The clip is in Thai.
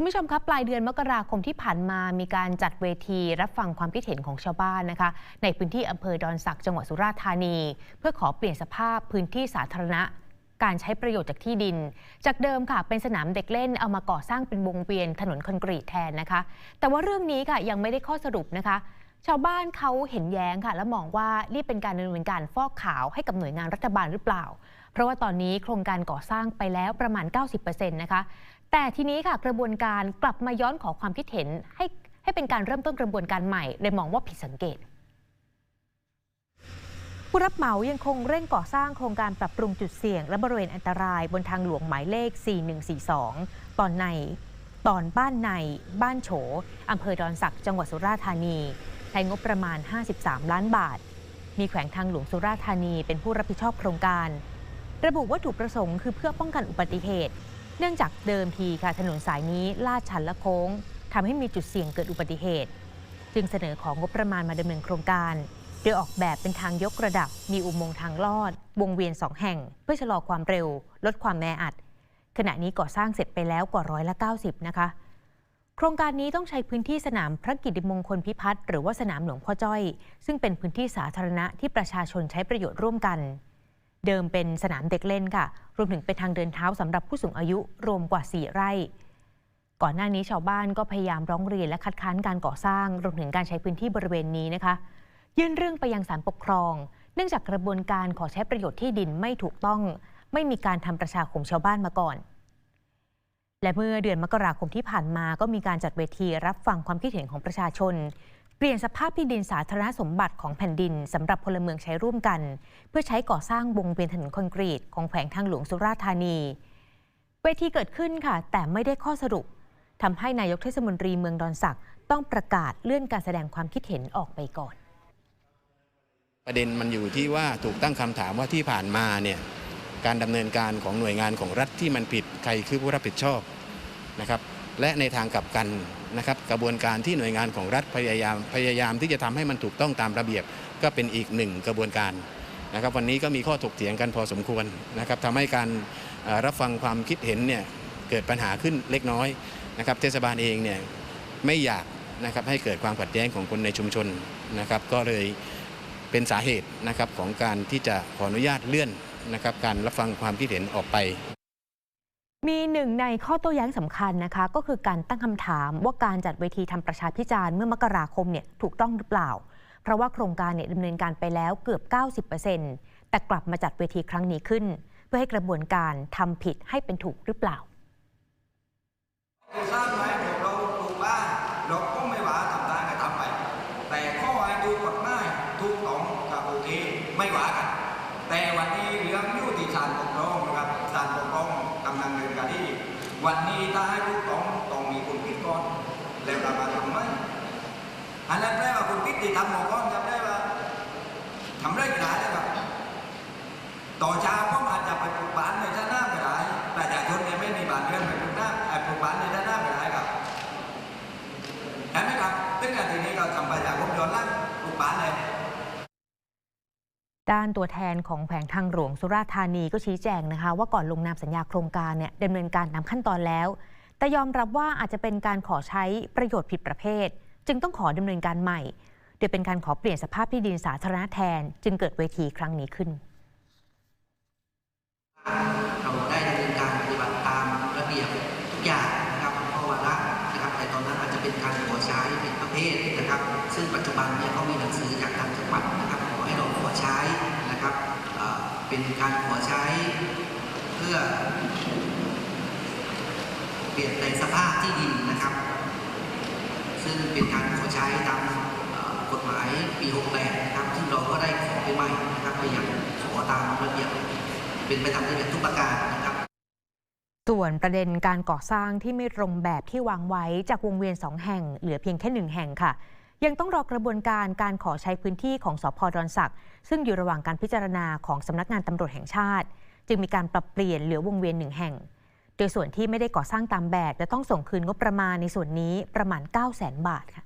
คุณผู้ชมครับปลายเดือนมกราคมที่ผ่านมามีการจัดเวทีรับฟังความคิดเห็นของชาวบ้านนะคะ ในพื้นที่อำเภอดอนสักจังหวัดสุราษฎร์ธานี เพื่อขอเปลี่ยนสภาพพื้นที่สาธารณะ การใช้ประโยชน์จากที่ดิน จากเดิมค่ะเป็นสนามเด็กเล่นเอามาก่อสร้างเป็นวงเวียนถนนคอนกรีตแทนนะคะ แต่ว่าเรื่องนี้ค่ะยังไม่ได้ข้อสรุปนะคะ ชาวบ้านเขาเห็นแย้งค่ะ และมองว่านี่เป็นการดำเนินการฟอกขาวให้กับหน่วยงานรัฐบาลหรือเปล่า เพราะว่าตอนนี้โครงการก่อสร้างไปแล้วประมาณ 90%นะคะแต่ทีนี้ค่ะกระบวนการกลับมาย้อนขอความคิดเห็นให้ให้เป็นการเริ่มต้นกระบวนการใหม่เลยมองว่าผิดสังเกตผู้รับเหมายังคงเร่งก่อสร้างโครงการปรับปรุงจุดเสี่ยง และบริเวณอันตรายบนทางหลวงหมายเลข 4142 ตอนใน ตอนบ้านใน บ้านโฉ อำเภอดอนสัก จังหวัดสุราษฎร์ธานี ใช้งบประมาณ 53 ล้านบาท มีแขวงทางหลวงสุราษฎร์ธานีเป็นผู้รับผิดชอบโครงการ ระบุวัตถุประสงค์คือเพื่อป้องกันอุบัติเหตุ เนื่องจากเดิมทีค่ะถนนสายนี้ลาดชันและโค้งทำให้มีจุดเสี่ยงเกิดอุบัติเหตุ จึงเสนอของงบประมาณมาดำเนินโครงการ โดยออกแบบเป็นทางยกระดับ มีอุโมงค์ทางลอด วงเวียนสองแห่ง เพื่อชะลอความเร็ว ลดความแออัด ขณะนี้ก่อสร้างเสร็จไปแล้วกว่าร้อยละ90 นะคะ โครงการนี้ต้องใช้พื้นที่สนามพระกิตติมงคลพิพัฒน์หรือว่าสนามหลวงพ่อจ้อย ซึ่งเป็นพื้นที่สาธารณะที่ประชาชนใช้ประโยชน์ร่วมกัน เดิมเป็นสนามเด็กเล่นค่ะ รวมถึงเป็นทางเดินเท้าสำหรับผู้สูงอายุรวมกว่า 4 ไร่ ก่อนหน้านี้ชาวบ้านก็พยายามร้องเรียนและคัดค้านการก่อสร้าง รวมถึงการใช้พื้นที่บริเวณนี้นะคะ ยื่นเรื่องไปยังศาลปกครอง เนื่องจากกระบวนการขอใช้ประโยชน์ที่ดินไม่ถูกต้อง ไม่มีการทำประชาคมชาวบ้านมาก่อน และเมื่อเดือนมกราคมที่ผ่านมาก็มีการจัดเวทีรับฟังความคิดเห็นของประชาชน เปลี่ยนสภาพที่ดินสาธารณสมบัติของแผ่นดินสำหรับพลเมืองใช้ร่วมกัน เพื่อใช้ก่อสร้างวงเวียนถนนคอนกรีต ของแขวงทางหลวงสุราษฎร์ธานี เวทีเกิดขึ้นค่ะ แต่ไม่ได้ข้อสรุปทำให้นายกเทศมนตรีเมืองดอนสักต้องประกาศเลื่อนการแสดงความคิดเห็นออกไปก่อน ประเด็นมันอยู่ที่ว่าถูกตั้งคำถามว่าที่ผ่านมาเนี่ยการดำเนินการของหน่วยงานของรัฐที่มันผิดใครคือผู้รับผิดชอบนะครับ และในทางกลับกันนะครับกระบวนการที่หน่วยงานของรัฐพยายามพยายามที่จะทำให้มันถูกต้องตามระเบียบ ก็เป็นอีกหนึ่งกระบวนการนะครับ วันนี้ก็มีข้อถกเถียงกันพอสมควรนะครับทำให้การรับฟังความคิดเห็นเนี่ยเกิดปัญหาขึ้นเล็กน้อยนะครับ เทศบาลเองเนี่ยไม่อยากนะครับให้เกิดความขัดแย้งของคนในชุมชนนะครับ ก็เลยเป็นสาเหตุนะครับของการที่จะขออนุญาตเลื่อนนะครับ การรับฟังความคิดเห็นออกไป มีหนึ่งในข้อโต้แย้งสำคัญนะคะ ก็คือการตั้งคำถามว่าการจัดเวทีทำประชาพิจารณ์เมื่อมกราคมเนี่ยถูกต้องหรือเปล่า เพราะว่าโครงการเนี่ยดำเนินการไปแล้วเกือบ 90%แต่กลับมาจัดเวทีครั้งนี้ขึ้น เพื่อให้กระบวนการทำผิดให้เป็นถูกหรือเปล่าสร้างไว้เราปลูกบ้านเราก็ไม่ว่าทำได้ก็ทำไป แต่ข้อให้ดูกฎหมายถูกต้องกับโอเคไม่ว่ากันแต่วันนี้ วันนี้ถ้าให้ถูกต้องต้องมีคนผิดก่อน แล้วเรามาทำไหมอันนั้นแปลว่าคนผิดที่ทำหมอก้อนครับได้ว่าทำได้ไม่ได้นะครับต่อเช้าก็อาจ ด้านตัวแทนของแผงทางหลวงสุราษฎร์ธานีก็ชี้แจงนะคะ ว่าก่อนลงนามสัญญาโครงการเนี่ยดำเนินการตามขั้นตอนแล้ว แต่ยอมรับว่าอาจจะเป็นการขอใช้ประโยชน์ผิดประเภท จึงต้องขอดำเนินการใหม่ โดยเป็นการขอเปลี่ยนสภาพที่ดินสาธารณะแทน จึงเกิดเวทีครั้งนี้ขึ้นเราได้ดำเนินการปฏิบัติตามระเบียบทุกอย่างนะครับข้อวาระนะครับแต่ตอนนั้นอาจจะเป็นการขอใช้เป็นประเภทนะครับ ซึ่งปัจจุบันเนี่ยก็มีหนังสือจาก เป็นการขอใช้เพื่อ เปลี่ยนในสภาพที่ดินนะครับ ซึ่งเป็นการขอใช้ตามกฎหมายปี 68 นะครับ ซึ่งเราก็ได้ขอไปใหม่นะครับไปยังขอตามระเบียบเป็นไปตามระเบียบทุกประการนะครับส่วนประเด็นการก่อสร้างที่ไม่ตรงแบบที่วางไว้จากวงเวียนสองแห่ง เหลือเพียงแค่หนึ่งแห่งค่ะ ยังต้องรอกระบวนการการขอใช้พื้นที่ของสพดอนสักซึ่งอยู่ระหว่างการพิจารณาของสำนักงานตำรวจแห่งชาติ จึงมีการปรับเปลี่ยนเหลือวงเวียนหนึ่งแห่ง โดยส่วนที่ไม่ได้ก่อสร้างตามแบบจะต้องส่งคืนงบประมาณในส่วนนี้ประมาณ 9 0 0 0 0 0 บาทค่ะ